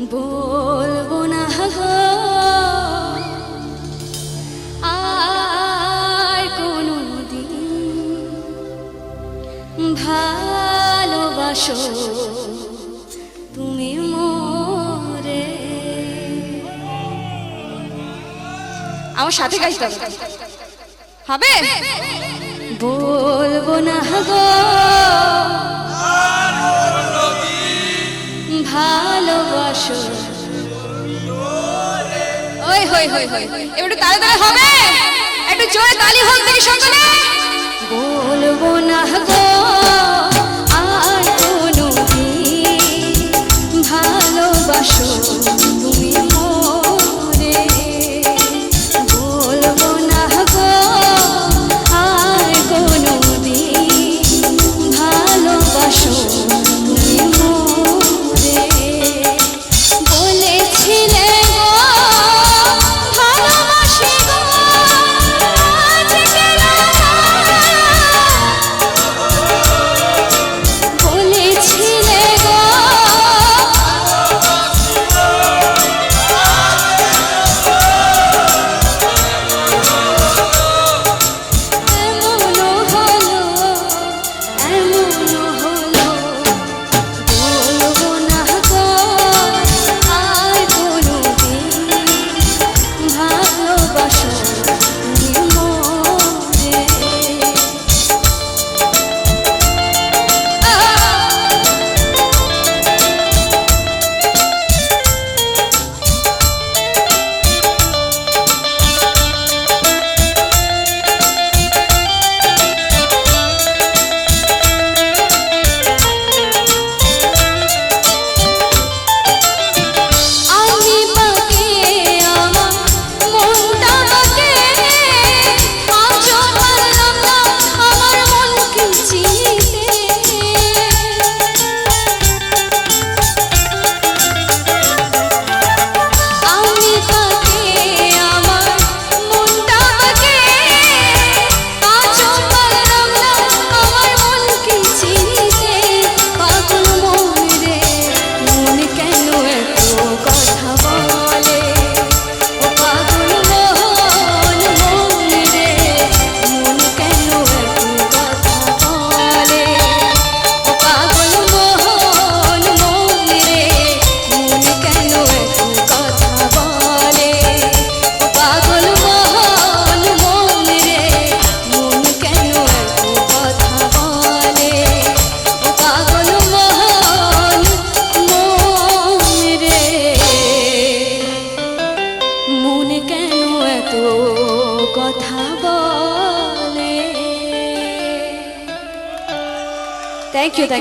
বলব না গো আর কোনো দিন ভালোবাসো তুমি মোরে। আমার সাথে গাইতে হবে। হবে? বলব না, গো। আসো। ওই হই হই হই এবার তাড়াতাড়ি হবে? এত কথা বল। Thank you. Thank.